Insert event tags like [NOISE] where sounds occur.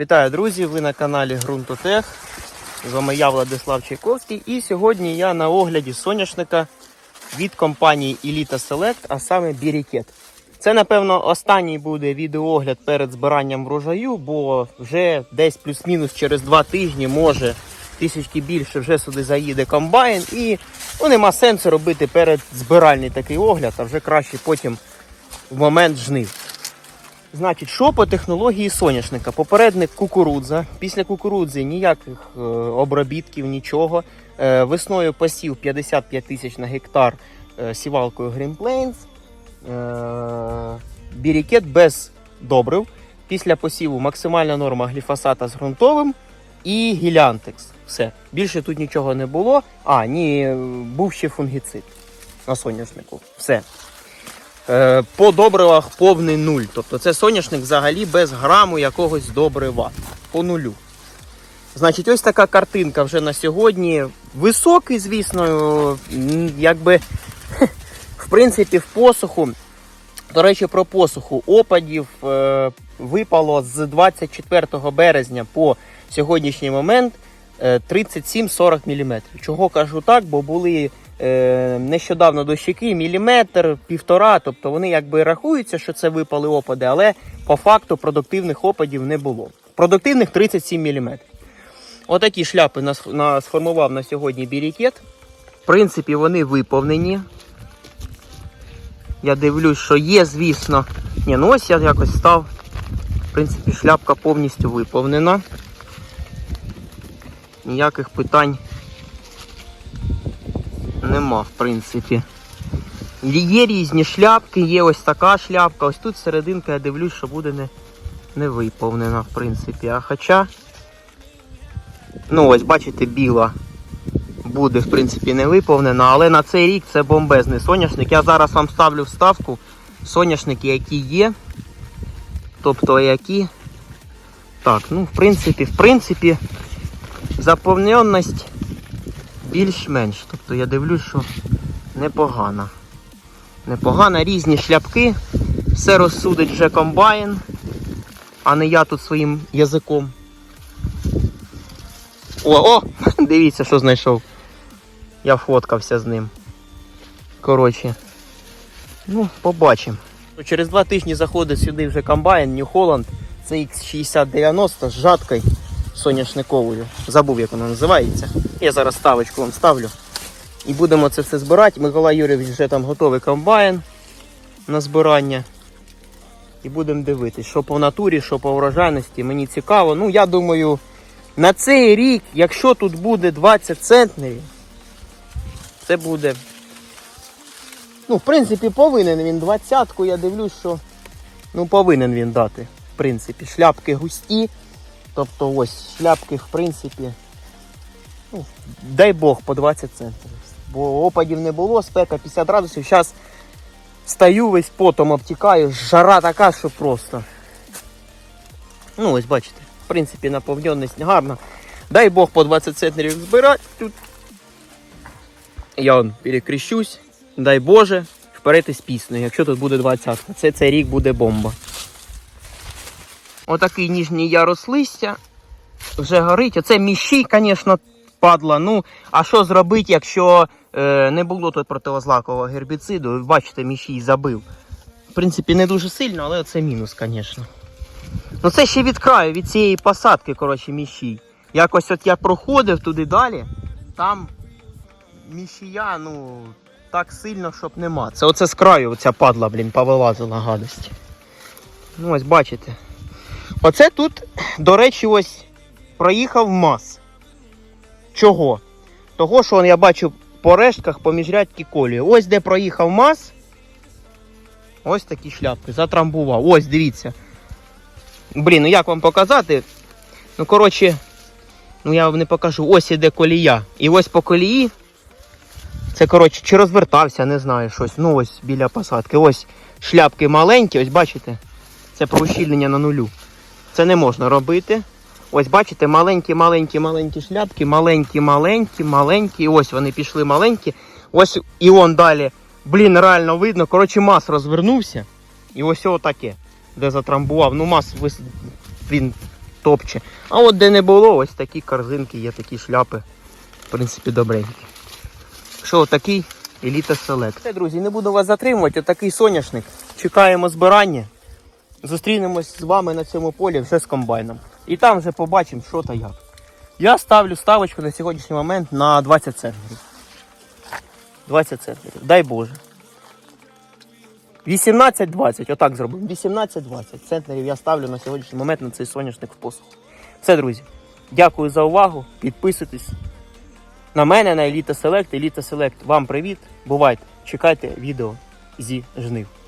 Вітаю, друзі! Ви на каналі Грунтотех. З вами я, Владислав Чайковський. І сьогодні я на огляді соняшника від компанії Elita Select, а саме Бірікет. Це, напевно, останній буде відеоогляд перед збиранням врожаю, бо вже десь плюс-мінус через два тижні, може тисячки більше, вже сюди заїде комбайн. І ну, нема сенсу робити перед збиральний такий огляд, а вже краще потім в момент жнив. Значить, що по технології соняшника? Попередник кукурудза. Після кукурудзи ніяких е, обробітків, нічого. Е, весною посів 55 тисяч на гектар е, сівалкою Green Plains. Е, бірікет без добрив. Після посіву максимальна норма гліфосата з ґрунтовим і гіліантекс. Все. Більше тут нічого не було. А, ні, е, був ще фунгіцид на соняшнику. Все. Е, По добривах повний нуль. Тобто це соняшник взагалі без граму якогось добрива. По нулю. Значить, ось така картинка вже на сьогодні. Високий, звісно, якби [LAUGHS] в принципі в посуху. До речі, про посуху опадів е, випало з 24 березня по сьогоднішній момент е, 37-40 мм. Чого кажу так, бо були е, нещодавно дощики, міліметр, півтора, тобто вони якби рахуються, що це випали опади, але по факту продуктивних опадів не було. Продуктивних 37 мм. Отакі шляпи нас, нас сформував на сьогодні бірікет. В принципі, вони виповнені. Я дивлюсь, що є, звісно. Ні, ну ось я якось став. В принципі, шляпка повністю виповнена. Ніяких питань нема, в принципі. Є різні шляпки, є ось така шляпка. Ось тут серединка, я дивлюсь, що буде не, не виповнена, в принципі. А хоча, ну ось, бачите, біла буде, в принципі, не виповнена, але на цей рік це бомбезний соняшник. Я зараз вам ставлю вставку соняшники, які є. Тобто які. Так, ну, в принципі, в принципі, заповненість більш-менш. Тобто я дивлюсь, що непогана. Непогана, різні шляпки. Все розсудить вже комбайн, а не я тут своїм язиком. О, о! [LAUGHS] Дивіться, що знайшов. Я фоткався з ним. Коротше. Ну, побачимо. Через два тижні заходить сюди вже комбайн New Holland CX6090 з жаткою соняшниковою. Забув, як вона називається. Я зараз ставочку вам ставлю. І будемо це все збирати. Миколай Юрійович вже там готовий комбайн на збирання. І будемо дивитись, що по натурі, що по врожайності. Мені цікаво. Ну, я думаю, на цей рік, якщо тут буде 20 центнерів, це буде. Ну, в принципі, повинен він двадцятку, я дивлюсь, що ну, повинен він дати. В принципі, шляпки густі. Тобто ось шляпки, в принципі, ну, дай Бог по 20 центнерів. Бо опадів не було, спека 50 градусів. Зараз стою весь потом обтікаю, жара така, що просто. Ну, ось бачите, в принципі, наповненість гарна. Дай Бог по 20 центнерів збирати тут. Я он перекрещусь, дай Боже, вперед із піснею, якщо тут буде 20. Це цей рік буде бомба. Отакий ніжній ярус листя. Вже горить. Оце міщі, звісно, падла. Ну, а що зробити, якщо е, не було тут противозлакового гербіциду? Бачите, міщій забив. В принципі, не дуже сильно, але це мінус, звісно. Ну це ще від краю, від цієї посадки, коротше, міщій. Якось от я проходив туди далі, там міщія, ну, так сильно, щоб нема. Це оце з краю оця падла, блін, повилазила гадость. Ну ось бачите. Оце тут, до речі, ось проїхав мас. Чого? Того, що я бачу по рештках поміж рядки колію. Ось де проїхав мас. Ось такі шляпки. Затрамбував. Ось, дивіться. Блін, ну як вам показати? Ну, коротше, ну я вам не покажу. Ось іде колія. І ось по колії. Це, коротше, чи розвертався, не знаю щось. Ну ось біля посадки. Ось шляпки маленькі, ось бачите? Це про ущільнення на нулю. Це не можна робити. Ось бачите, маленькі, маленькі, маленькі шляпки, маленькі, маленькі. Ось вони пішли маленькі. Ось і он далі. Блін, реально видно. Коротше, мас розвернувся. І ось отаке, де затрамбував. Ну, мас вис... він топче. А от де не було, ось такі корзинки, є такі шляпи. В принципі, добренькі. Що, такий еліта селект. Все, друзі, не буду вас затримувати. Отакий соняшник. Чекаємо збирання. Зустрінемось з вами на цьому полі вже з комбайном. І там вже побачимо, що та як. Я ставлю ставочку на сьогоднішній момент на 20 центнерів. 20 центнерів. Дай Боже. 18-20, отак зробимо. 18-20 центнерів я ставлю на сьогоднішній момент на цей соняшник в посух. Все, друзі. Дякую за увагу. Підписуйтесь на мене, на Еліта Селект. Еліта Селект, вам привіт. Бувайте. Чекайте відео зі жнив.